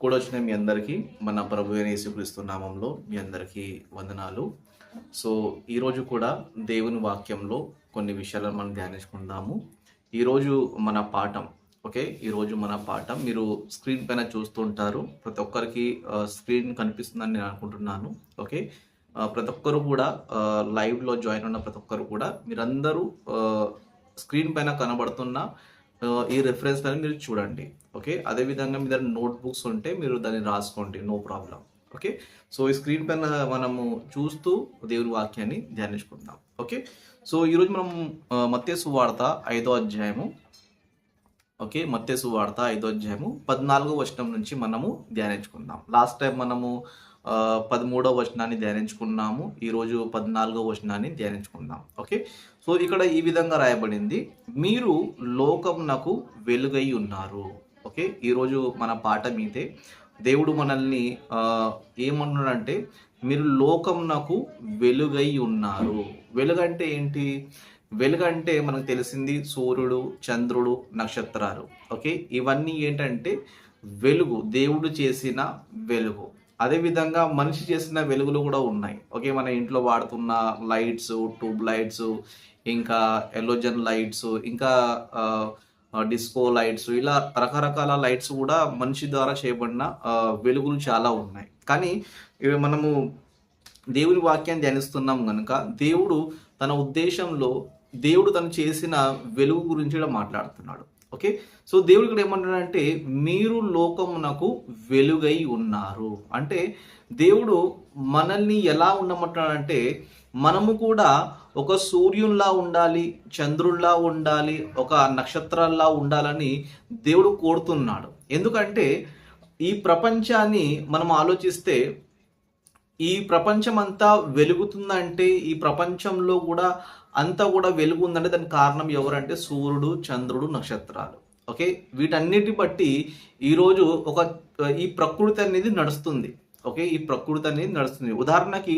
కూడా వచ్చిన మీ అందరికీ. మన ప్రభు అయిన యేసుక్రీస్తు నామంలో మీ అందరికీ వందనాలు. సో ఈరోజు కూడా దేవుని వాక్యంలో కొన్ని విషయాలను మనం ధ్యానించుకుందాము. ఈరోజు మన పాఠం ఓకే? ఈరోజు మన పాఠం మీరు స్క్రీన్ పైన చూస్తుంటారు ప్రతి ఒక్కరికి స్క్రీన్ కనిపిస్తుందని నేను అనుకుంటున్నాను ఓకే? ప్రతి ఒక్కరు కూడా లైవ్లో జాయిన్ ఉన్న ప్రతి ఒక్కరు కూడా మీరందరూ స్క్రీన్ పైన కనబడుతున్న ఈ రెఫరెన్స్ అని మీరు చూడండి ఓకే అదేవిధంగా మీ దగ్గర నోట్బుక్స్ ఉంటే మీరు దాన్ని రాసుకోండి నో ప్రాబ్లం ఓకే సో ఈ స్క్రీన్ పైన మనము చూస్తూ దేవుని వాక్యాన్ని ధ్యానించుకుందాం ఓకే సో ఈరోజు మనం మత్స్సు వార్త ఐదో అధ్యాయము ఓకే మత్స్సు వార్త ఐదో అధ్యాయము పద్నాలుగో వచనం నుంచి మనము ధ్యానించుకుందాం. లాస్ట్ టైం మనము పదమూడవ వచనాన్ని ధ్యానించుకున్నాము. ఈరోజు పద్నాలుగో వచనాన్ని ధ్యానించుకుందాం. ఓకే? సో ఇక్కడ ఈ విధంగా రాయబడింది. మీరు లోకమునకు వెలుగై ఉన్నారు. ఓకే? ఈరోజు మన పాట మీదే దేవుడు మనల్ని ఏమన్నాడంటే మీరు లోకమునకు వెలుగై ఉన్నారు. వెలుగంటే ఏంటి? వెలుగంటే మనకు తెలిసింది సూర్యుడు చంద్రుడు నక్షత్రాలు. ఓకే? ఇవన్నీ ఏంటంటే వెలుగు. దేవుడు చేసిన వెలుగు. అదేవిధంగా మనిషి చేసిన వెలుగులు కూడా ఉన్నాయి. ఓకే మన ఇంట్లో వాడుతున్న లైట్స్ ట్యూబ్ లైట్స్ ఇంకా ఎలోజన్ లైట్స్ ఇంకా డిస్కో లైట్స్ ఇలా రకరకాల లైట్స్ కూడా మనిషి ద్వారా చేయబడిన వెలుగులు చాలా ఉన్నాయి. కానీ ఇవి మనము దేవుని వాక్యాన్ని ధ్యానిస్తున్నాం కనుక దేవుడు తన ఉద్దేశంలో దేవుడు తను చేసిన వెలుగు గురించి కూడా మాట్లాడుతున్నాడు. ఓకే? సో దేవుడు ఇక్కడ ఏమంటాడంటే మీరు లోకమునకు వెలుగై ఉన్నారు. అంటే దేవుడు మనల్ని ఎలా ఉండమంటాడంటే మనము కూడా ఒక సూర్యునిలా ఉండాలి చంద్రుల్లా ఉండాలి ఒక నక్షత్రాల్లా ఉండాలని దేవుడు కోరుతున్నాడు. ఎందుకంటే ఈ ప్రపంచాన్ని మనం ఆలోచిస్తే ఈ ప్రపంచం అంతా వెలుగుతుందంటే ఈ ప్రపంచంలో కూడా అంతా కూడా వెలుగు ఉందంటే దానికి కారణం ఎవరంటే సూర్యుడు చంద్రుడు నక్షత్రాలు. ఓకే? వీటన్నిటి బట్టి ఈరోజు ఒక ఈ ప్రకృతి అనేది నడుస్తుంది. ఓకే? ఈ ప్రకృతి అనేది నడుస్తుంది. ఉదాహరణకి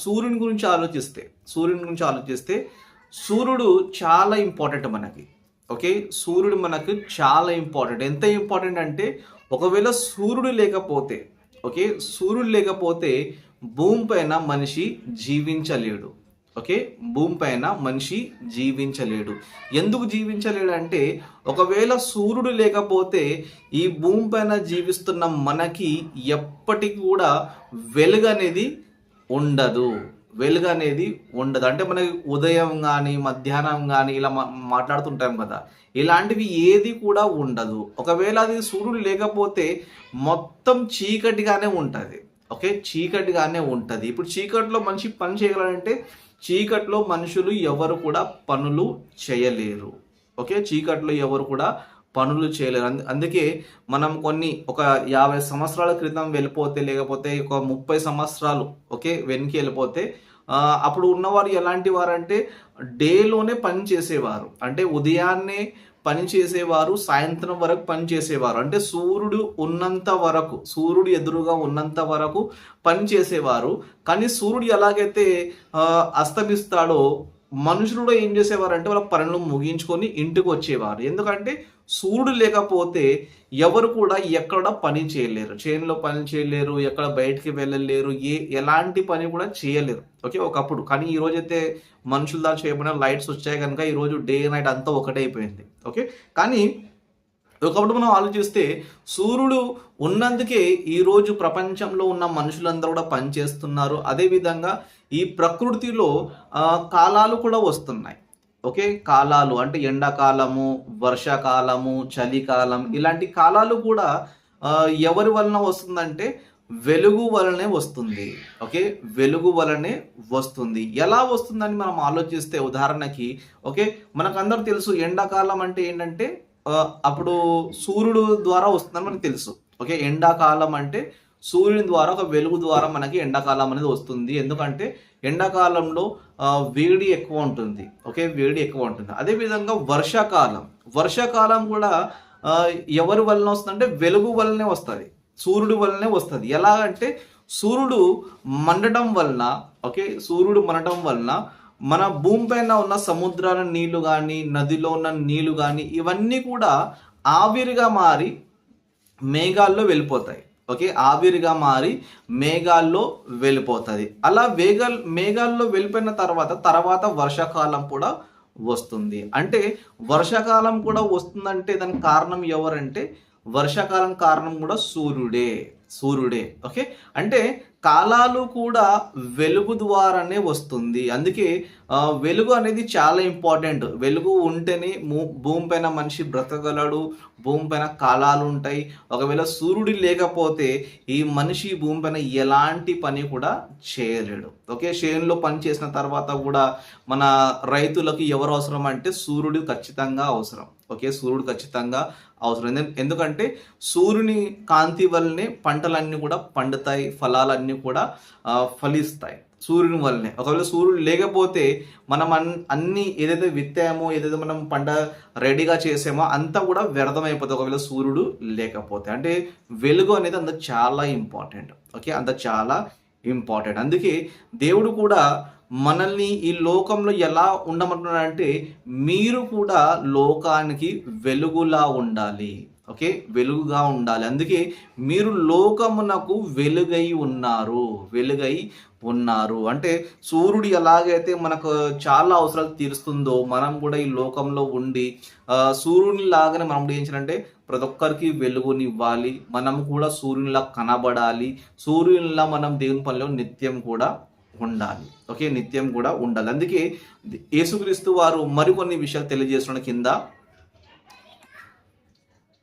సూర్యుని గురించి ఆలోచిస్తే సూర్యుని గురించి ఆలోచిస్తే సూర్యుడు చాలా ఇంపార్టెంట్ మనకి. ఓకే? సూర్యుడు మనకు చాలా ఇంపార్టెంట్. ఎంత ఇంపార్టెంట్ అంటే ఒకవేళ సూర్యుడు లేకపోతే ఓకే? సూర్యుడు లేకపోతే భూమి పైన మనిషి జీవించలేడు. ఓకే? భూమిపైన మనిషి జీవించలేడు. ఎందుకు జీవించలేడు అంటే ఒకవేళ సూర్యుడు లేకపోతే ఈ భూమి పైన జీవిస్తున్న మనకి ఎప్పటికి కూడా వెలుగు అనేది ఉండదు. వెలుగు అనేది ఉండదు. అంటే మనకి ఉదయం కానీ మధ్యాహ్నం కానీ ఇలా మాట్లాడుతుంటాం కదా. ఇలాంటివి ఏది కూడా ఉండదు. ఒకవేళ అది సూర్యుడు లేకపోతే మొత్తం చీకటిగానే ఉంటుంది. ఓకే? చీకటిగానే ఉంటుంది. ఇప్పుడు చీకటిలో మనిషి పని చేయగలంటే చీకట్లో మనుషులు ఎవరు కూడా పనులు చేయలేరు. ఓకే? చీకట్లో ఎవరు కూడా పనులు చేయలేరు. అందు- అందుకే మనం కొన్ని ఒక యాభై సంవత్సరాల క్రితం వెళ్ళిపోతే లేకపోతే ఒక ముప్పై సంవత్సరాలు ఓకే? వెనక్కి వెళ్ళిపోతే అప్పుడు ఉన్నవారు ఎలాంటి వారు అంటే డేలోనే పని చేసేవారు. అంటే ఉదయాన్నే పని చేసేవారు సాయంత్రం వరకు పని చేసేవారు. అంటే సూర్యుడు ఉన్నంత వరకు సూర్యుడు ఎదురుగా ఉన్నంత వరకు పని చేసేవారు. కానీ సూర్యుడు ఎలాగైతే అస్తమిస్తాడో మనుషులు కూడా ఏం చేసేవారు అంటే వాళ్ళ పనులు ముగించుకొని ఇంటికి వచ్చేవారు. ఎందుకంటే సూర్యుడు లేకపోతే ఎవరు కూడా ఎక్కడ పని చేయలేరు. చేనులో పని చేయలేరు ఎక్కడ బయటికి వెళ్ళలేరు ఏ ఎలాంటి పని కూడా చేయలేరు. ఓకే ఒకప్పుడు. కానీ ఈ రోజైతే మనుషుల దాని చేయబడిన లైట్స్ వచ్చాయి కనుక ఈరోజు డే నైట్ అంతా ఒకటే అయిపోయింది. ఓకే కానీ ఒకప్పుడు మనం ఆలోచిస్తే సూర్యుడు ఉన్నందుకే ఈరోజు ప్రపంచంలో ఉన్న మనుషులందరూ కూడా పనిచేస్తున్నారు అదేవిధంగా ఈ ప్రకృతిలో కాలాలు కూడా వస్తున్నాయి. ఓకే? కాలాలు అంటే ఎండాకాలము వర్షాకాలము చలికాలం ఇలాంటి కాలాలు కూడా ఎవరి వలన వస్తుందంటే వెలుగు వలనే వస్తుంది. ఓకే? వెలుగు వలనే వస్తుంది. ఎలా వస్తుందని మనం ఆలోచిస్తే ఉదాహరణకి ఓకే? మనకందరూ తెలుసు ఎండాకాలం అంటే ఏంటంటే అప్పుడు సూర్యుడు ద్వారా వస్తుందని మనకు తెలుసు. ఓకే? ఎండాకాలం అంటే సూర్యుని ద్వారా ఒక వెలుగు ద్వారా మనకి ఎండాకాలం అనేది వస్తుంది. ఎందుకంటే ఎండాకాలంలో వేడి ఎక్కువ ఉంటుంది. ఓకే? వేడి ఎక్కువ ఉంటుంది. అదేవిధంగా వర్షాకాలం. వర్షాకాలం కూడా ఎవరి వలన వస్తుందంటే వెలుగు వల్లనే వస్తుంది. సూర్యుడు వల్లనే వస్తుంది. ఎలా అంటే సూర్యుడు మండటం వలన ఓకే? సూర్యుడు మండటం వలన మన భూమి పైన ఉన్న సముద్రాల నీళ్ళు కానీ నదిలో ఉన్న నీళ్ళు కానీ ఇవన్నీ కూడా ఆవిరిగా మారి మేఘాల్లో వెళ్ళిపోతాయి. ఓకే ఆవిరిగా మారి మేఘాల్లో వెళ్ళిపోతుంది. అలా వేగ మేఘాల్లో వెళ్ళిపోయిన తర్వాత తర్వాత వర్షాకాలం కూడా వస్తుంది. అంటే వర్షాకాలం కూడా వస్తుందంటే దానికి కారణం ఎవరంటే వర్షాకాలం కారణం కూడా సూర్యుడే సూర్యుడే. ఓకే? అంటే కాలాలు కూడా వెలుగు ద్వారానే వస్తుంది. అందుకే వెలుగు అనేది చాలా ఇంపార్టెంట్. వెలుగు ఉంటేనే భూమి పైన మనిషి బ్రతకగలడు భూమి పైన కాలాలు ఉంటాయి. ఒకవేళ సూర్యుడు లేకపోతే ఈ మనిషి భూమి పైన ఎలాంటి పని కూడా చేయలేడు. ఓకే చేనులో పని చేసిన తర్వాత కూడా మన రైతులకు ఎవరు అవసరం అంటే సూర్యుడు ఖచ్చితంగా అవసరం. ఓకే సూర్యుడు ఖచ్చితంగా అవసరం. ఎందుకంటే సూర్యుని కాంతి వల్లనే పంటలన్నీ కూడా పండుతాయి ఫలాలన్నీ కూడా ఫలిస్తాయి. సూర్యుని వల్లనే. ఒకవేళ సూర్యుడు లేకపోతే మనం అన్ అన్ని ఏదైతే విత్తామో ఏదైతే మనం పంట రెడీగా చేసామో అంతా కూడా వ్యర్థమైపోతుంది ఒకవేళ సూర్యుడు లేకపోతే. అంటే వెలుగు అనేది అంత చాలా ఇంపార్టెంట్. ఓకే? అంత చాలా ఇంపార్టెంట్. అందుకే దేవుడు కూడా మనల్ని ఈ లోకంలో ఎలా ఉండమంటున్నాడంటే మీరు కూడా లోకానికి వెలుగులా ఉండాలి. ఓకే? వెలుగుగా ఉండాలి. అందుకే మీరు లోకమునకు వెలుగై ఉన్నారు. వెలుగై ఉన్నారు. అంటే సూర్యుడు ఎలాగైతే మనకు చాలా అవసరాలు తీరుస్తుందో మనం కూడా ఈ లోకంలో ఉండి సూర్యుని లాగానే మనం కూడా ఏం చేయాలంటే ప్రతి ఒక్కరికి వెలుగునివ్వాలి. మనం కూడా సూర్యునిలా కనబడాలి. సూర్యునిలా మనం దేవుని పనిలో నిత్యం కూడా ఉండాలి. ఓకే? నిత్యం కూడా ఉండాలి. అందుకే యేసుక్రీస్తు వారు మరికొన్ని విషయాలు తెలియజేస్తున్న కింద.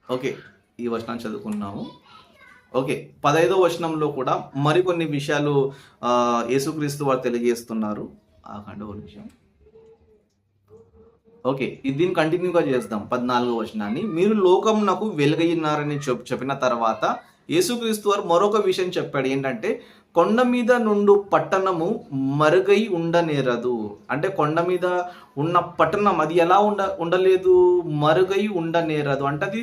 ఓకే ఈ వచనాన్ని చదువుకున్నాము. ఓకే పదైదో వచనంలో కూడా మరికొన్ని విషయాలు యేసుక్రీస్తు వారు తెలియజేస్తున్నారు. ఆ ఒక విషయం ఓకే ఇది దీన్ని కంటిన్యూగా చేద్దాం పద్నాలుగో వచనాన్ని. మీరు లోకమునకు వెలుగయ్యున్నారని చెప్ చెప్పిన తర్వాత యేసుక్రీస్తు వారు మరొక విషయం చెప్పాడు. ఏంటంటే కొండ మీద నుండు పట్టణము మరుగై ఉండనేరదు. అంటే కొండ మీద ఉన్న పట్టణం అది ఎలా ఉండ ఉండలేదు? మరుగై ఉండనేరదు. అంటే అది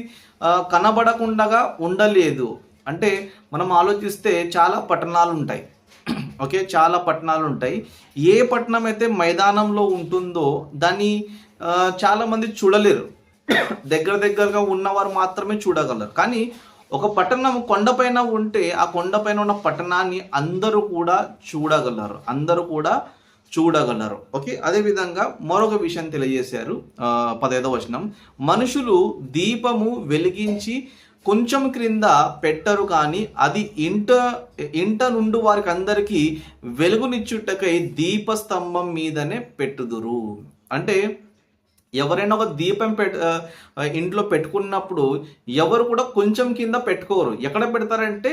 కనబడకుండగా ఉండలేదు. అంటే మనం ఆలోచిస్తే చాలా పట్టణాలు ఉంటాయి ఓకే చాలా పట్టణాలు ఉంటాయి ఏ పట్టణం అయితే మైదానంలో ఉంటుందో దాన్ని చాలామంది చూడలేరు. దగ్గర దగ్గరగా ఉన్నవారు మాత్రమే చూడగలరు. కానీ ఒక పట్టణం కొండపైన ఉంటే ఆ కొండపైన ఉన్న పట్టణాన్ని అందరూ కూడా చూడగలరు. అందరూ కూడా చూడగలరు. ఓకే? అదే విధంగా మరొక విషయం తెలియజేశారు పదహైదవ పదైదవ వచనం. మనుషులు దీపము వెలిగించి కొంచెం క్రింద పెట్టరు కానీ అది ఇంట ఇంట నుండి వారికి అందరికీ వెలుగునిచ్చుటకై దీపస్తంభం మీదనే పెట్టుదురు. అంటే ఎవరైనా ఒక దీపం పెట్ ఇంట్లో పెట్టుకున్నప్పుడు ఎవరు కూడా కొంచెం కింద పెట్టుకోరు. ఎక్కడ పెడతారంటే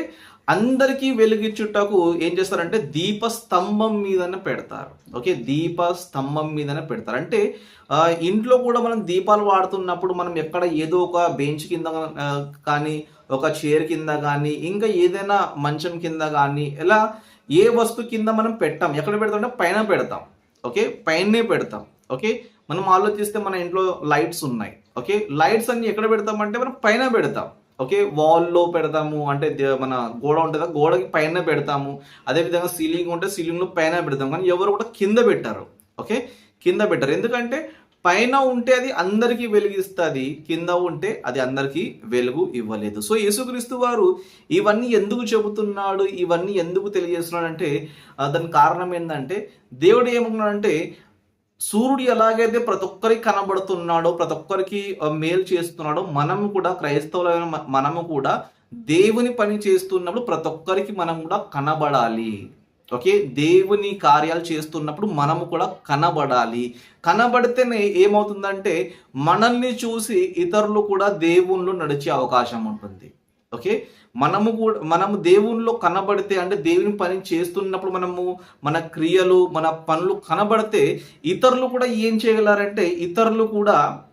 అందరికీ వెలిగించుటకు ఏం చేస్తారంటే దీప స్తంభం మీదనే పెడతారు. ఓకే? దీప స్తంభం మీదనే పెడతారు. అంటే ఇంట్లో కూడా మనం దీపాలు వాడుతున్నప్పుడు మనం ఎక్కడ ఏదో ఒక బెంచ్ కింద కానీ ఒక చైర్ కింద కానీ ఇంకా ఏదైనా మంచం కింద కానీ ఇలా ఏ వస్తువు కింద మనం పెట్టాం. ఎక్కడ పెడతాం అంటే పైన పెడతాం. ఓకే? పైనే పెడతాం. ఓకే? మనం ఆలోచిస్తే మన ఇంట్లో లైట్స్ ఉన్నాయి ఓకే? లైట్స్ అన్ని ఎక్కడ పెడతామంటే మనం పైన పెడతాం ఓకే? వాల్లో పెడతాము అంటే దే- మన గోడ ఉంటుందా? గోడకి పైన పెడతాము అదేవిధంగా సీలింగ్ ఉంటే సీలింగ్లో పైన పెడతాం కానీ ఎవరు కూడా కింద పెట్టారు ఓకే? కింద పెట్టారు. ఎందుకంటే పైన ఉంటే అది అందరికీ వెలిగిస్తుంది కింద ఉంటే అది అందరికీ వెలుగు ఇవ్వలేదు. సో యేసుక్రీస్తు వారు ఇవన్నీ ఎందుకు చెబుతున్నాడు ఇవన్నీ ఎందుకు తెలియజేస్తున్నాడు అంటే దాని దానికి కారణం ఏంటంటే దేవుడు ఏమన్నాడంటే సూర్యుడు ఎలాగైతే ప్రతి ఒక్కరికి కనబడుతున్నాడో ప్రతి ఒక్కరికి మేలు చేస్తున్నాడో మనము కూడా క్రైస్తవులైన మనము కూడా దేవుని పని చేస్తున్నప్పుడు ప్రతి ఒక్కరికి మనం కూడా కనబడాలి. ఓకే? దేవుని కార్యాలు చేస్తున్నప్పుడు మనము కూడా కనబడాలి. కనబడితేనే ఏమవుతుందంటే మనల్ని చూసి ఇతరులు కూడా దేవుళ్ళు నడిచే అవకాశం ఉంటుంది. ఓకే? మనము కూడా మనము దేవునిలో కనబడితే అంటే దేవుని పని చేస్తున్నప్పుడు మనము మన క్రియలు మన పనులు కనబడితే ఇతరులు కూడా ఏం చేయగలరంటే ఇతరులు కూడా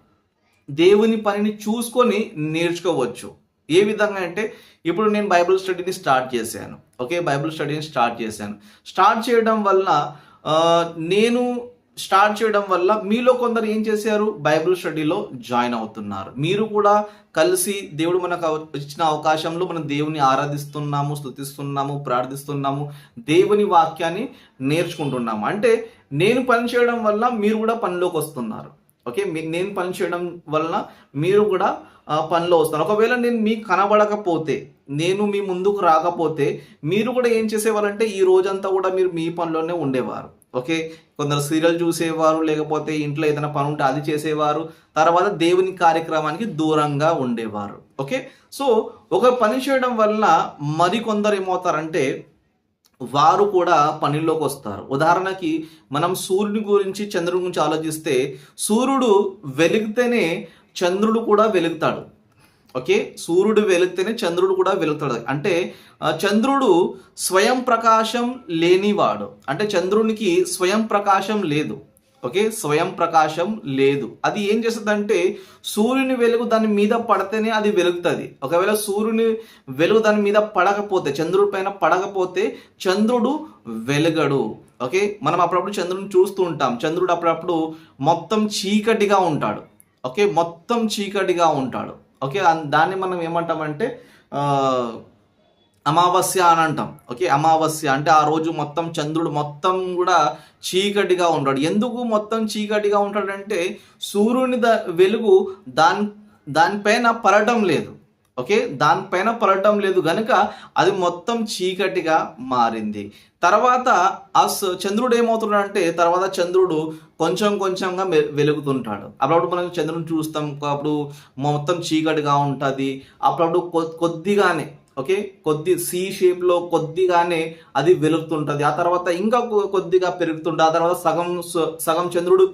దేవుని పనిని చూసుకొని నేర్చుకోవచ్చు. ఏ విధంగా అంటే ఇప్పుడు నేను బైబిల్ స్టడీని స్టార్ట్ చేశాను. ఓకే? బైబిల్ స్టడీని స్టార్ట్ చేశాను. స్టార్ట్ చేయడం వల్ల నేను స్టార్ట్ చేయడం వల్ల మీలో కొందరు ఏం చేశారు? బైబిల్ స్టడీలో జాయిన్ అవుతున్నారు. మీరు కూడా కలిసి దేవుడు మనకు ఇచ్చిన అవకాశంలో మనం దేవుని ఆరాధిస్తున్నాము స్తుతిస్తున్నాము ప్రార్థిస్తున్నాము దేవుని వాక్యాన్ని నేర్చుకుంటున్నాము. అంటే నేను పని చేయడం వల్ల మీరు కూడా పనిలోకి వస్తున్నారు. ఓకే? మీ- నేను పని చేయడం వలన మీరు కూడా పనిలో వస్తాను ఒకవేళ నేను మీకు కనబడకపోతే నేను మీ ముందుకు రాకపోతే మీరు కూడా ఏం చేసేవారంటే ఈ రోజంతా కూడా మీరు మీ పనిలోనే ఉండేవారు. ఓకే? కొందరు సీరియల్ చూసేవారు లేకపోతే ఇంట్లో ఏదైనా పని ఉంటే అది చేసేవారు. తర్వాత దేవుని కార్యక్రమానికి దూరంగా ఉండేవారు. ఓకే? సో ఒక పని చేయడం వల్ల మరికొందరు ఏమవుతారంటే వారు కూడా పనిలోకి వస్తారు. ఉదాహరణకి మనం సూర్యుని గురించి చంద్రుడి గురించి ఆలోచిస్తే సూర్యుడు వెలిగితేనే చంద్రుడు కూడా వెలుగుతాడు. ఓకే? సూర్యుడు వెలిగితేనే చంద్రుడు కూడా వెలుగుతాడు. అంటే చంద్రుడు స్వయం ప్రకాశం లేనివాడు. అంటే చంద్రునికి స్వయం ప్రకాశం లేదు. ఓకే? స్వయం ప్రకాశం లేదు. అది ఏం చేస్తుందంటే సూర్యుని వెలుగు దాని మీద పడితేనే అది వెలుగుతుంది. ఒకవేళ సూర్యుని వెలుగు దాని మీద పడకపోతే చంద్రుడి పైన పడకపోతే చంద్రుడు వెలుగడు. ఓకే? మనం అప్పుడప్పుడు చంద్రుడిని చూస్తూ ఉంటాం. చంద్రుడు అప్పుడప్పుడు మొత్తం చీకటిగా ఉంటాడు. ఓకే? మొత్తం చీకటిగా ఉంటాడు. ఓకే అన్- దాన్ని మనం ఏమంటామంటే అమావాస్య అని అంటాం. ఓకే అమావాస్య అంటే ఆ రోజు మొత్తం చంద్రుడు మొత్తం కూడా చీకటిగా ఉంటాడు. ఎందుకు మొత్తం చీకటిగా ఉంటాడంటే సూర్యుని ద వెలుగు దాని దానిపైన పడటం లేదు. ఓకే? దానిపైన పడటం లేదు కనుక అది మొత్తం చీకటిగా మారింది. తర్వాత ఆ చంద్రుడు చంద్రుడు ఏమవుతున్నాడంటే తర్వాత చంద్రుడు కొంచెం కొంచెంగా వెలుగుతుంటాడు. అప్పుడప్పుడు మనం చంద్రుని చూస్తాం అప్పుడు మొత్తం చీకటిగా ఉంటుంది. అప్పుడప్పుడు కొద్దిగానే ఓకే? కొద్ది సి షేప్లో కొద్దిగానే అది వెలుగుతుంటుంది. ఆ తర్వాత ఇంకా కొద్దిగా పెరుగుతుంటుంది. ఆ తర్వాత సగం సగం చంద్రుడు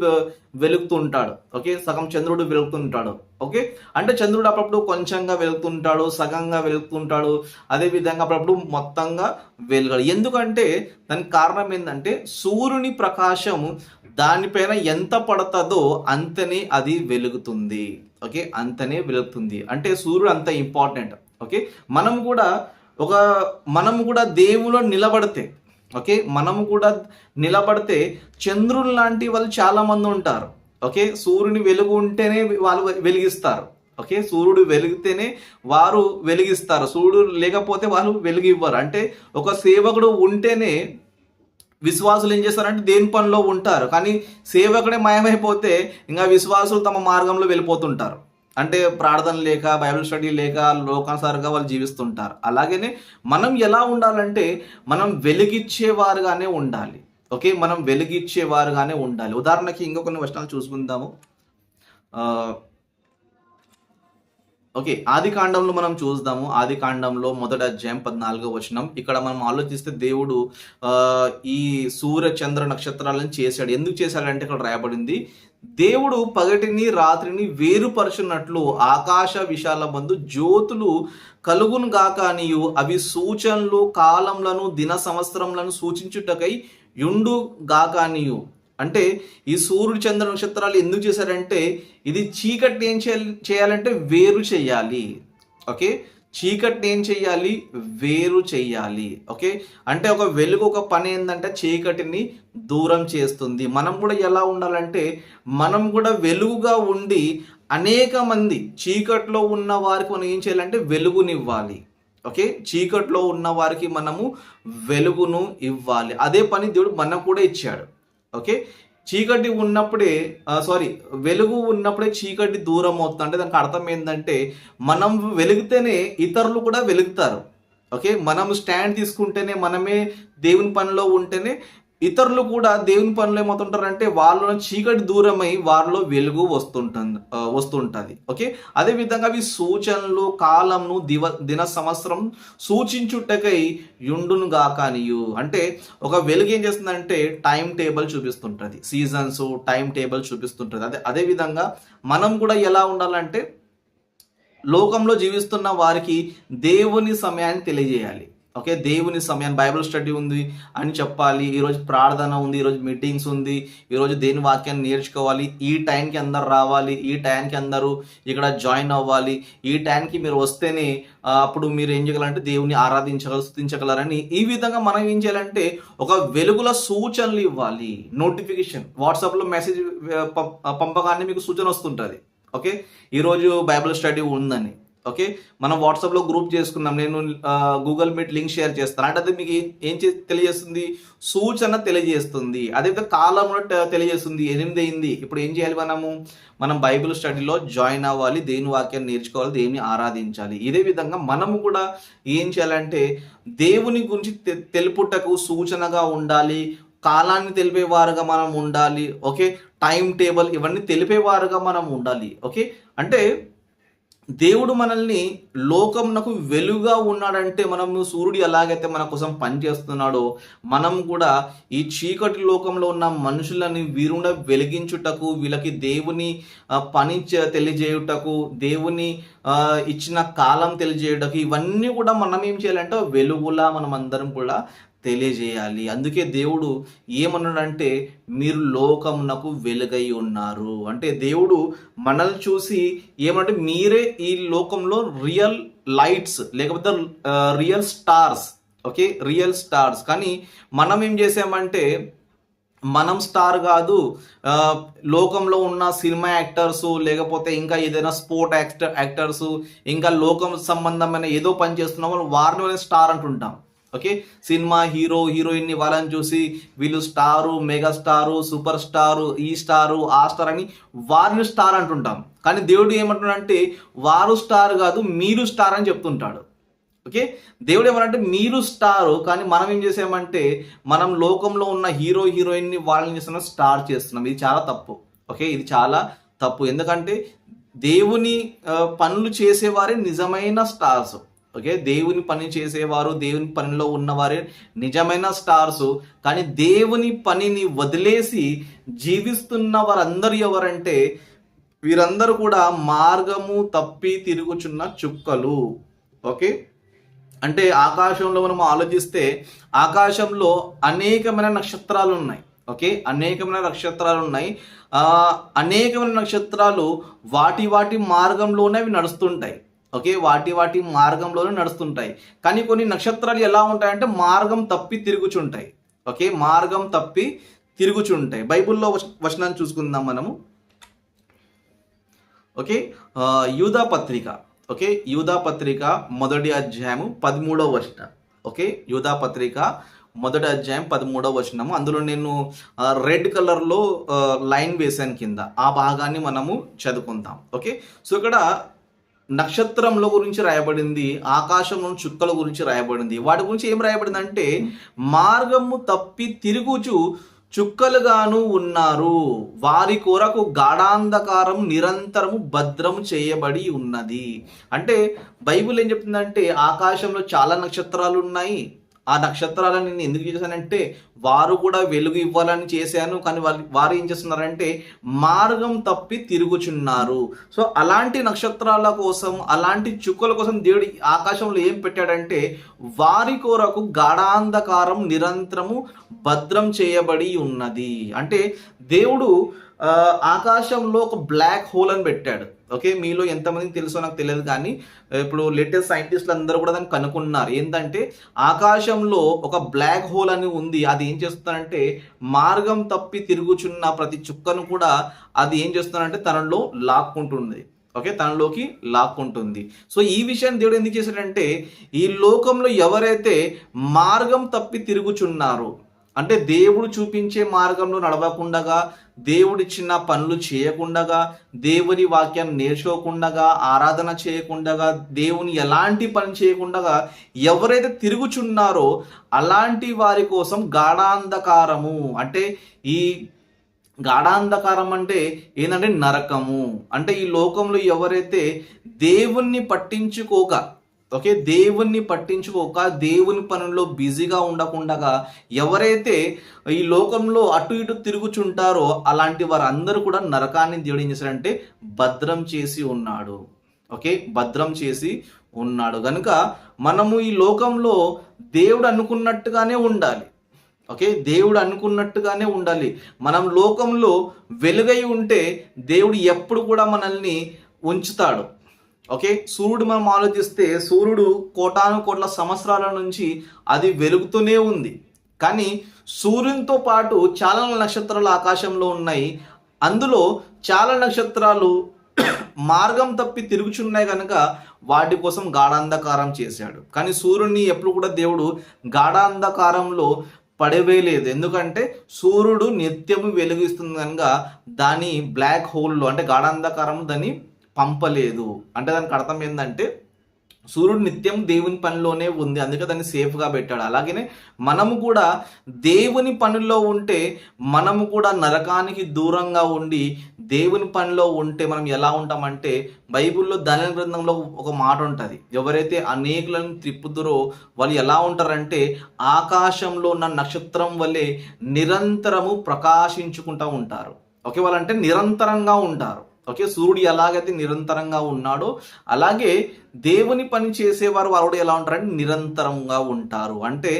వెలుగుతుంటాడు. ఓకే? సగం చంద్రుడు వెలుగుతుంటాడు. ఓకే? అంటే చంద్రుడు అప్పుడప్పుడు కొంచెంగా వెలుగుతుంటాడు సగంగా వెలుగుతుంటాడు. అదే విధంగా అప్పుడప్పుడు మొత్తంగా వెలుగడు. ఎందుకంటే దానికి కారణం ఏంటంటే సూర్యుని ప్రకాశం దానిపైన ఎంత పడుతుందో అంతనే అది వెలుగుతుంది. ఓకే? అంతనే వెలుగుతుంది. అంటే సూర్యుడు అంత ఇంపార్టెంట్ ఓకే? మనం కూడా ఒక మనం కూడా దేవులో నిలబడితే ఓకే? మనము కూడా నిలబడితే చంద్రుని లాంటి వాళ్ళు చాలా మంది ఉంటారు ఓకే? సూర్యుని వెలుగు ఉంటేనే వాళ్ళు వెలిగిస్తారు ఓకే? సూర్యుడు వెలిగితేనే వారు వెలిగిస్తారు సూర్యుడు లేకపోతే వాళ్ళు వెలుగు ఇవ్వరు అంటే ఒక సేవకుడు ఉంటేనే విశ్వాసులు ఏం చేస్తారంటే దేని పనిలో ఉంటారు కానీ సేవకుడే మాయమైపోతే ఇంకా విశ్వాసులు తమ మార్గంలో వెళ్ళిపోతుంటారు. అంటే ప్రార్థన లేక బైబిల్ స్టడీ లేక లోకానుసారంగా వాళ్ళు జీవిస్తుంటారు. అలాగనే మనం ఎలా ఉండాలంటే మనం వెలిగిచ్చేవారుగానే ఉండాలి. ఓకే? మనం వెలిగిచ్చేవారుగానే ఉండాలి. ఉదాహరణకి ఇంకో కొన్ని వచనాలు చూసుకుందాము. ఓకే ఆది కాండంలో మనం చూద్దాము ఆది కాండంలో మొదట అధ్యాయం పద్నాలుగో వచనం. ఇక్కడ మనం ఆలోచిస్తే దేవుడు ఈ సూర్య చంద్ర నక్షత్రాలను చేశాడు. ఎందుకు చేశాడంటే ఇక్కడ రాయబడింది? దేవుడు పగటిని రాత్రిని వేరుపరచున్నట్లు ఆకాశ విశాల మందు జ్యోతులు కలుగును గాక అనియు. అవి సూచనలు కాలంలను దిన సంవత్సరములను సూచించుటకై యుండు గాక అనియు. అంటే ఈ సూర్యుడు చంద్ర నక్షత్రాలు ఎందుకు చేశారంటే ఇది చీకటి ఏం చేయాలి చేయాలంటే వేరు చేయాలి. ఓకే? చీకటిని ఏం చెయ్యాలి? వేరు చెయ్యాలి. ఓకే? అంటే ఒక వెలుగు ఒక పని ఏంటంటే చీకటిని దూరం చేస్తుంది. మనం కూడా ఎలా ఉండాలంటే మనం కూడా వెలుగుగా ఉండి అనేక మంది చీకట్లో ఉన్న వారికి మనం ఏం చేయాలంటే వెలుగునివ్వాలి. ఓకే? చీకట్లో ఉన్న వారికి మనము వెలుగును ఇవ్వాలి. అదే పని దేవుడు మనకు కూడా ఇచ్చాడు. ఓకే? చీకటి ఉన్నప్పుడే సారీ వెలుగు ఉన్నప్పుడే చీకటి దూరం అవుతుంది. అంటే దానికి అర్థం ఏంటంటే మనం వెలిగితేనే ఇతరులు కూడా వెలుగుతారు. ఓకే? మనం స్టాండ్ తీసుకుంటేనే మనమే దేవుని పనిలో ఉంటేనే ఇతరులు కూడా దేవుని పనులు ఏమవుతుంటారంటే వాళ్ళ చీకటి దూరమై వారిలో వెలుగు వస్తుంటుంది వస్తుంటుంది. ఓకే? అదే విధంగా అవి సూచనలు కాలంను దివ దిన సంవత్సరం సూచించుటకై యుండును గాకనియు అంటే ఒక వెలుగు ఏం చేస్తుందంటే టైం టేబుల్ చూపిస్తుంటుంది. సీజన్స్ టైం టేబుల్ చూపిస్తుంటుంది. అదే అదే విధంగా మనం కూడా ఎలా ఉండాలంటే లోకంలో జీవిస్తున్న వారికి దేవుని సమయాన్ని తెలియజేయాలి. ఓకే? దేవుని సమయాన్ని బైబిల్ స్టడీ ఉంది అని చెప్పాలి. ఈరోజు ప్రార్థన ఉంది ఈరోజు మీటింగ్స్ ఉంది. ఈరోజు దేని వాక్యాన్ని నేర్చుకోవాలి. ఈ టైంకి అందరు రావాలి. ఈ టైంకి అందరూ ఇక్కడ జాయిన్ అవ్వాలి. ఈ టైంకి మీరు వస్తేనే అప్పుడు మీరు ఏం చేయగలంటే దేవుని ఆరాధించగల స్థుతించగలరని ఈ విధంగా మనం ఏం చేయాలంటే ఒక వెలుగుల సూచనలు ఇవ్వాలి. నోటిఫికేషన్ వాట్సాప్లో మెసేజ్ పంపగానే మీకు సూచన వస్తుంటుంది. ఓకే? ఈరోజు బైబిల్ స్టడీ ఉందని. ఓకే? మనం వాట్సాప్లో గ్రూప్ చేసుకున్నాం. నేను గూగుల్ మీట్ లింక్ షేర్ చేస్తాను. అంటే అది మీకు ఏం చే- తెలియజేస్తుంది? సూచన తెలియజేస్తుంది. అదేవిధంగా కాలంలో తెలియజేస్తుంది. ఎనిమిది అయింది. ఇప్పుడు ఏం చేయాలి మనము? మనం బైబిల్ స్టడీలో జాయిన్ అవ్వాలి. దేని వాక్యాన్ని నేర్చుకోవాలి? దేన్ని ఆరాధించాలి? ఇదే విధంగా మనము కూడా ఏం చేయాలంటే దేవుని గురించి తె- తెలుపుటకు సూచనగా ఉండాలి. కాలాన్ని తెలిపేవారుగా మనం ఉండాలి. ఓకే? టైం టేబుల్ ఇవన్నీ తెలిపేవారుగా మనం ఉండాలి. ఓకే? అంటే దేవుడు మనల్ని లోకమునకు వెలుగా ఉన్నాడంటే మనము సూర్యుడు ఎలాగైతే మన కోసం పనిచేస్తున్నాడో మనం కూడా ఈ చీకటి లోకంలో ఉన్న మనుషులని వీరుండ వెలిగించుటకు వీళ్ళకి దేవుని పని తెలియజేయుటకు దేవుని ఇచ్చిన కాలం తెలియజేయుటకు ఇవన్నీ కూడా మనం ఏం చేయాలంటే వెలుగులా మనం అందరం కూడా తెలియజేయాలి. అందుకే దేవుడు ఏమన్నాడంటే మీరు లోకమునకు వెలుగై ఉన్నారు. అంటే దేవుడు మనల్ని చూసి ఏమంటే మీరే ఈ లోకంలో రియల్ లైట్స్ లేకపోతే real stars. Okay? Real stars. కానీ మనం ఏం చేసామంటే మనం స్టార్ కాదు లోకంలో ఉన్న సినిమా యాక్టర్స్ లేకపోతే ఇంకా ఏదైనా స్పోర్ట్ యాక్టర్ యాక్టర్స్ ఇంకా లోకం సంబంధమైన ఏదో పని చేస్తున్నాం వారిని స్టార్ అంటుంటాం. ఓకే? సినిమా హీరో హీరోయిన్ని వాళ్ళని చూసి వీళ్ళు star mega star super star ఈ స్టారు ఆ స్టార్ అని వారిని స్టార్ అంటుంటాం. కానీ దేవుడు ఏమంటున్నాడంటే వారు స్టార్ కాదు మీరు స్టార్ అని చెప్తుంటాడు. ఓకే? దేవుడు ఏమనంటే మీరు స్టార్ కానీ మనం ఏం చేసామంటే మనం లోకంలో ఉన్న హీరో హీరోయిన్ని వాళ్ళని చేస్తున్నాం స్టార్ చేస్తున్నాం. ఇది చాలా తప్పు. ఓకే? ఇది చాలా తప్పు. ఎందుకంటే దేవుని పనులు చేసేవారే నిజమైన స్టార్స్. ఓకే? దేవుని పని చేసేవారు దేవుని పనిలో ఉన్నవారే నిజమైన స్టార్స్. కానీ దేవుని పనిని వదిలేసి జీవిస్తున్న వారందరూ ఎవరంటే వీరందరూ కూడా మార్గము తప్పి తిరుగుచున్న చుక్కలు. ఓకే? అంటే ఆకాశంలో మనం ఆలోచిస్తే ఆకాశంలో అనేకమైన నక్షత్రాలు ఉన్నాయి ఓకే? అనేకమైన నక్షత్రాలు ఉన్నాయి అనేకమైన నక్షత్రాలు వాటి వాటి మార్గంలోనే అవి నడుస్తుంటాయి. ఓకే వాటి వాటి మార్గంలోనే నడుస్తుంటాయి. కానీ కొన్ని నక్షత్రాలు ఎలా ఉంటాయంటే మార్గం తప్పి తిరుగుచుంటాయి. ఓకే మార్గం తప్పి తిరుగుచుంటాయి. బైబిల్లో వచనాన్ని చూసుకుందాం మనము. ఓకే యూదా పత్రిక. ఓకే యూదా పత్రిక మొదటి అధ్యాయము పదమూడవ వచనం. ఓకే యూదా పత్రిక మొదటి అధ్యాయం పదమూడవ వచనము. అందులో నేను రెడ్ కలర్లో లైన్ వేసాను కింద. ఆ భాగాన్ని మనము చదువుకుందాం. ఓకే సో ఇక్కడ నక్షత్రంలో గురించి రాయబడింది ఆకాశంలో చుక్కల గురించి రాయబడింది. వాటి గురించి ఏం రాయబడింది అంటే మార్గము తప్పి తిరుగుచు చుక్కలుగాను ఉన్నారు. వారి కొరకు గాఢాంధకారం నిరంతరము భద్రము చేయబడి ఉన్నది. అంటే బైబిల్ ఏం చెప్తుందంటే ఆకాశంలో చాలా నక్షత్రాలు ఉన్నాయి ఆ నక్షత్రాలను నేను ఎందుకు చేశానంటే వారు కూడా వెలుగు ఇవ్వాలని చేశాను కానీ వాళ్ళు వారు ఏం చేస్తున్నారంటే మార్గం తప్పి తిరుగుచున్నారు. సో అలాంటి నక్షత్రాల కోసం అలాంటి చుక్కల కోసం దేవుడు ఆకాశంలో ఏం పెట్టాడంటే వారి కొరకు గాఢాంధకారం నిరంతరము భద్రం చేయబడి ఉన్నది. అంటే దేవుడు ఆకాశంలో ఒక బ్లాక్ హోల్ అని పెట్టాడు. ఓకే మీలో ఎంతమందికి తెలుసో నాకు తెలియదు కానీ ఇప్పుడు లేటెస్ట్ సైంటిస్టులు అందరూ కూడా దాన్ని కనుక్కున్నారు. ఏంటంటే ఆకాశంలో ఒక బ్లాక్ హోల్ అని ఉంది. అది ఏం చేస్తుందంటే మార్గం తప్పి తిరుగుచున్న ప్రతి చుక్కను కూడా అది ఏం చేస్తుందంటే తనలో లాక్కుంటుంది. ఓకే తనలోకి లాక్కుంటుంది. సో ఈ విషయాన్ని దేవుడు ఎందుకు చేశాడంటే ఈ లోకంలో ఎవరైతే మార్గం తప్పి తిరుగుచున్నారో అంటే దేవుడు చూపించే మార్గంలో నడవకుండగా దేవుడిచ్చిన పనులు చేయకుండగా దేవుని వాక్యాన్ని నేర్చుకోకుండగా ఆరాధన చేయకుండగా దేవుని ఎలాంటి పని చేయకుండగా ఎవరైతే తిరుగుచున్నారో అలాంటి వారి కోసం గాఢాంధకారము. అంటే ఈ గాఢాంధకారం అంటే ఏంటంటే నరకము. అంటే ఈ లోకంలో ఎవరైతే దేవుణ్ణి పట్టించుకోక ఓకే? దేవుణ్ణి పట్టించుకోక దేవుని పనుల్లో బిజీగా ఉండకుండా ఎవరైతే ఈ లోకంలో అటు ఇటు తిరుగుచుంటారో అలాంటి వారందరూ కూడా నరకాన్ని దేవుడు ఏం చేశారంటే భద్రం చేసి ఉన్నాడు. ఓకే? భద్రం చేసి ఉన్నాడు. కనుక మనము ఈ లోకంలో దేవుడు అనుకున్నట్టుగానే ఉండాలి. ఓకే? దేవుడు అనుకున్నట్టుగానే ఉండాలి. మనం లోకంలో వెలుగై ఉంటే దేవుడు ఎప్పుడు కూడా మనల్ని ఉంచుతాడు. ఓకే? సూర్యుడు మనం ఆలోచిస్తే సూర్యుడు కోటాను కోట్ల సంవత్సరాల నుంచి అది వెలుగుతూనే ఉంది. కానీ సూర్యునితో పాటు చాలా నక్షత్రాలు ఆకాశంలో ఉన్నాయి. అందులో చాలా నక్షత్రాలు మార్గం తప్పి తిరుగుచున్నాయి కనుక వాటి కోసం గాఢాంధకారం చేశాడు. కానీ సూర్యుడిని ఎప్పుడు కూడా దేవుడు గాఢాంధకారంలో పడవేయలేదు. ఎందుకంటే సూర్యుడు నిత్యము వెలుగిస్తుంది కనుక దాని బ్లాక్ హోల్లో అంటే గాఢాంధకారం దాన్ని పంపలేదు. అంటే దానికి అర్థం ఏంటంటే సూర్యుడు నిత్యం దేవుని పనిలోనే ఉంది. అందుకే దాన్ని సేఫ్గా పెట్టాడు. అలాగనే మనము కూడా దేవుని పనిలో ఉంటే మనము కూడా నరకానికి దూరంగా ఉండి దేవుని పనిలో ఉంటే మనం ఎలా ఉంటామంటే బైబిల్లో ధన గ్రంథంలో ఒక మాట ఉంటుంది. ఎవరైతే అనేకులను తిప్పుతురో వాళ్ళు ఎలా ఉంటారంటే ఆకాశంలో ఉన్న నక్షత్రం వల్లే నిరంతరము ప్రకాశించుకుంటూ ఉంటారు. ఓకే వాళ్ళంటే నిరంతరంగా ఉంటారు. ఓకే సూర్యుడు ఎలాగైతే నిరంతరంగా ఉన్నాడో అలాగే దేవుని పని చేసేవారు వారు కూడా ఎలా ఉంటారంటే నిరంతరంగా ఉంటారు. అంటే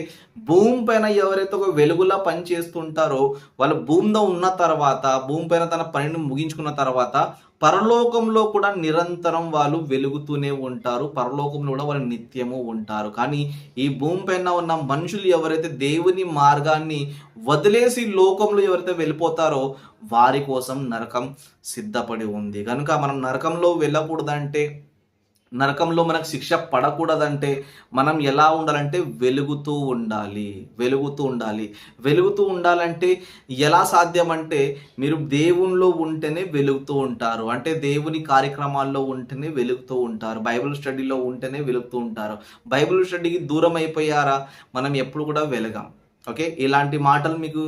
భూమి పైన ఎవరైతే ఒక వెలుగులా పని చేస్తుంటారో వాళ్ళు భూమిలో ఉన్న తర్వాత భూమి పైన తన పనిని ముగించుకున్న తర్వాత పరలోకంలో కూడా నిరంతరం వాళ్ళు వెలుగుతూనే ఉంటారు. పరలోకంలో కూడా వాళ్ళు నిత్యము ఉంటారు. కానీ ఈ భూమి పైన ఉన్న మనుషులు ఎవరైతే దేవుని మార్గాన్ని వదిలేసి లోకంలో ఎవరైతే వెళ్ళిపోతారో వారి కోసం నరకం సిద్ధపడి ఉంది. కనుక మనం నరకంలో వెళ్ళకూడదంటే నరకంలో మనకు శిక్ష పడకూడదంటే మనం ఎలా ఉండాలంటే వెలుగుతూ ఉండాలి వెలుగుతూ ఉండాలి. వెలుగుతూ ఉండాలంటే ఎలా సాధ్యం అంటే మీరు దేవునిలో ఉంటేనే వెలుగుతూ ఉంటారు. అంటే దేవుని కార్యక్రమాల్లో ఉంటేనే వెలుగుతూ ఉంటారు. బైబిల్ స్టడీలో ఉంటేనే వెలుగుతూ ఉంటారు. బైబిల్ స్టడీకి దూరం అయిపోయారా? మనం ఎప్పుడు కూడా వెలగాం. ఓకే? ఇలాంటి మాటలు మీకు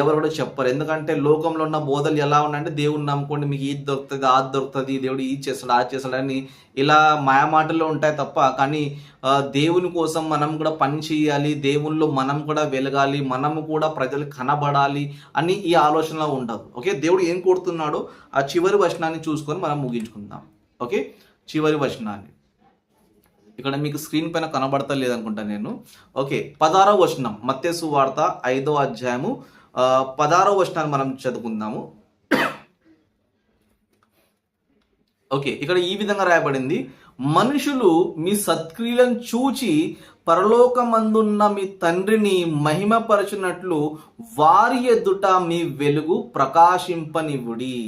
ఎవరు కూడా చెప్పరు. ఎందుకంటే లోకంలో ఉన్న బోధలు ఎలా ఉన్నాయంటే దేవుడిని నమ్ముకోండి మీకు ఇది దొరుకుతుంది అది దొరుకుతుంది దేవుడు ఇది చేస్తాడు అది చేస్తాడు అని ఇలా మాయా మాటల్లో ఉంటాయి తప్ప కానీ దేవుని కోసం మనం కూడా పని చేయాలి దేవుళ్ళు మనం కూడా వెలగాలి మనము కూడా ప్రజలు కనబడాలి అని ఈ ఆలోచనలో ఉండదు. ఓకే? దేవుడు ఏం కోరుతున్నాడో ఆ చివరి వచనాన్ని చూసుకొని మనం ముగించుకుందాం. ఓకే? చివరి వచనాన్ని. ఇక్కడ మీకు స్క్రీన్ పైన కనబడతలేదు అనుకుంటా నేను. ఓకే పదారో వచనం మత్స్సు వార్త ఐదో అధ్యాయము. పదారో వచనాన్ని మనం చదువుకుందాము. ఓకే ఇక్కడ ఈ విధంగా రాయబడింది. మనుషులు మీ సత్క్రియలను చూచి పరలోకమందున్న మీ తండ్రిని మహిమపరచునట్లు వారి ఎదుట మీ వెలుగు ప్రకాశింపనివుడి.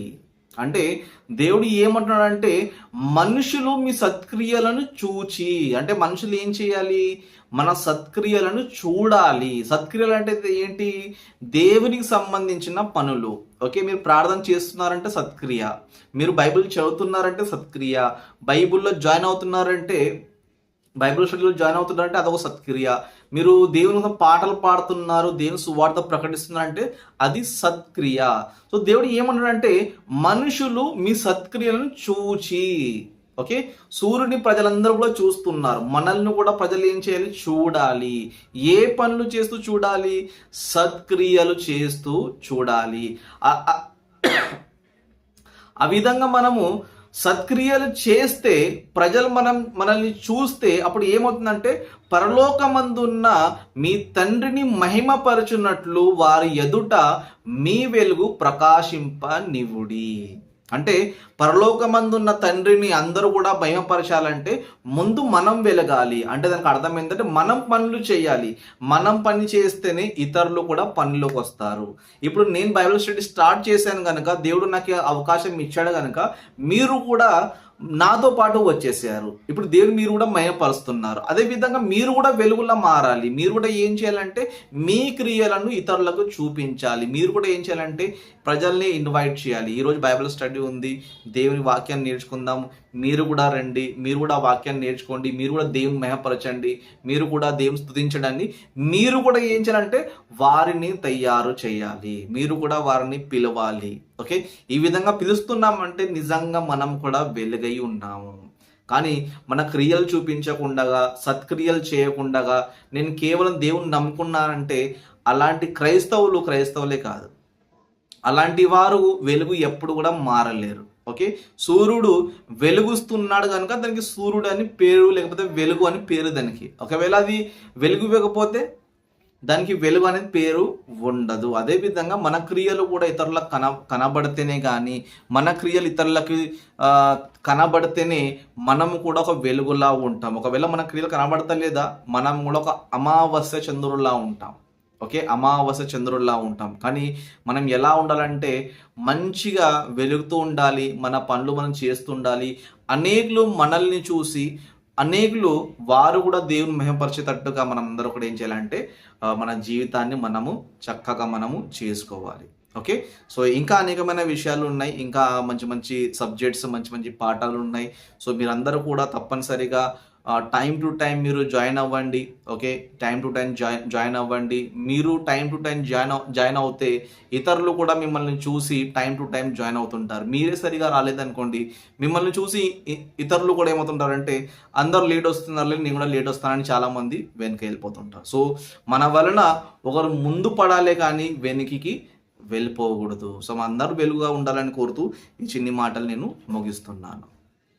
అంటే దేవుడు ఏమంటున్నాడంటే మనుషులు మీ సత్క్రియలను చూచి అంటే మనుషులు ఏం చేయాలి? మన సత్క్రియలను చూడాలి. సత్క్రియలు అంటే ఏంటి? దేవునికి సంబంధించిన పనులు. ఓకే మీరు ప్రార్థన చేస్తున్నారంటే సత్క్రియ. మీరు బైబిల్ చదువుతున్నారంటే సత్క్రియ. బైబిల్లో జాయిన్ అవుతున్నారంటే బైబిల్ స్టడీలో జాయిన్ అవుతున్నారంటే అదొక సత్క్రియ. మీరు దేవుని కోసం పాటలు పాడుతున్నారు దేవుని సువార్త ప్రకటిస్తున్నారంటే అది సత్క్రియ. సో దేవుడు ఏమన్నాడంటే మనుషులు మీ సత్క్రియలను చూచి ఓకే? సూర్యుని ప్రజలందరూ కూడా చూస్తున్నారు. మనల్ని కూడా ప్రజలు ఏం చేయాలి? చూడాలి. ఏ పనులు చేస్తూ చూడాలి? సత్క్రియలు చేస్తూ చూడాలి. ఆ విధంగా మనము సత్క్రియలు చేస్తే ప్రజలు మనం మనల్ని చూస్తే అప్పుడు ఏమవుతుందంటే పరలోకమందున్న మీ తండ్రిని మహిమపరచున్నట్లు వారి ఎదుట మీ వెలుగు ప్రకాశింపనివుడి. అంటే పరలోకమందున్న తండ్రిని అందరూ కూడా భయపరచాలంటే ముందు మనం వెలగాలి. అంటే దానికి అర్థం ఏంటంటే మనం పనులు చేయాలి. మనం పని చేస్తేనే ఇతరులు కూడా పనిలోకి వస్తారు. ఇప్పుడు నేను బైబిల్ స్టడీ స్టార్ట్ చేశాను కనుక దేవుడు నాకు అవకాశం ఇచ్చాడు కనుక మీరు కూడా నాతో పాటు వచ్చేసారు ఇప్పుడు దేవుడు మీరు కూడా మయపరుస్తున్నారు అదే విధంగా మీరు కూడా వెలుగులా మారాలి మీరు కూడా ఏం చేయాలంటే మీ క్రియలను ఇతరులకు చూపించాలి మీరు కూడా ఏం చేయాలంటే ప్రజల్ని ఇన్వైట్ చేయాలి ఈరోజు బైబిల్ స్టడీ ఉంది దేవుని వాక్యాన్ని నేర్చుకుందాం మీరు కూడా రండి మీరు కూడా వాక్యాన్ని నేర్చుకోండి మీరు కూడా దేవుని మహపరచండి మీరు కూడా దేవుని స్థుతించడాన్ని మీరు కూడా ఏం చేయాలంటే వారిని తయారు చేయాలి మీరు కూడా వారిని పిలవాలి ఓకే ఈ విధంగా పిలుస్తున్నామంటే నిజంగా మనం కూడా వెలుగు ఉన్నాము. కానీ మన క్రియలు చూపించకుండా సత్క్రియలు చేయకుండగా నేను కేవలం దేవుని నమ్ముకున్నానంటే అలాంటి క్రైస్తవులు క్రైస్తవులే కాదు. అలాంటి వారు వెలుగు ఎప్పుడు కూడా మారలేరు. ఓకే? సూర్యుడు వెలుగుస్తున్నాడు కనుక దానికి సూర్యుడు అని పేరు లేకపోతే వెలుగు అని పేరు దానికి. ఒకవేళ అది వెలుగు ఇవ్వకపోతే దానికి వెలుగు అనేది పేరు ఉండదు. అదే విధంగా మన క్రియలు కూడా ఇతరులకు కన కనబడితేనే కానీ మన క్రియలు ఇతరులకి కనబడితేనే మనము కూడా ఒక వెలుగులా ఉంటాం. ఒకవేళ మన క్రియలు కనబడతలేదా? మనం కూడా ఒక అమావాస్య చంద్రులా ఉంటాం. ఓకే? అమావాస్య చంద్రుల్లా ఉంటాం. కానీ మనం ఎలా ఉండాలంటే మంచిగా వెలుగుతూ ఉండాలి మన పనులు మనం చేస్తుండాలి అనేకులు మనల్ని చూసి అనేకులు వారు కూడా దేవుని మహిమపరిచేటట్టుగా మనం అందరూ కూడా ఏం చేయాలంటే మన జీవితాన్ని మనము చక్కగా మనము చేసుకోవాలి. ఓకే? సో ఇంకా అనేకమైన విషయాలు ఉన్నాయి. ఇంకా మంచి మంచి సబ్జెక్ట్స్ మంచి మంచి పాఠాలు ఉన్నాయి. సో మీరందరూ కూడా తప్పనిసరిగా టైం టు టైం మీరు జాయిన్ అవ్వండి okay time to time join join అవ్వండి. మీరు time to time join join అవుతే ఇతరులు కూడా మిమ్మల్ని చూసి టైం టు టైం జాయిన్ అవుతుంటారు. మీరే సరిగా రాలేదనుకోండి మిమ్మల్ని చూసి ఇతరులు కూడా ఏమవుతుంటారంటే అందరు లేట్ వస్తున్నారు నేను కూడా లేట్ వస్తానని చాలామంది వెనక వెళ్ళిపోతుంటారు. సో మన వలన ఒకరు ముందు పడాలే కానీ వెనక్కి వెళ్ళిపోకూడదు. సో అందరూ వెలుగుగా ఉండాలని కోరుతూ ఈ చిన్ని మాటలు నేను ముగిస్తున్నాను.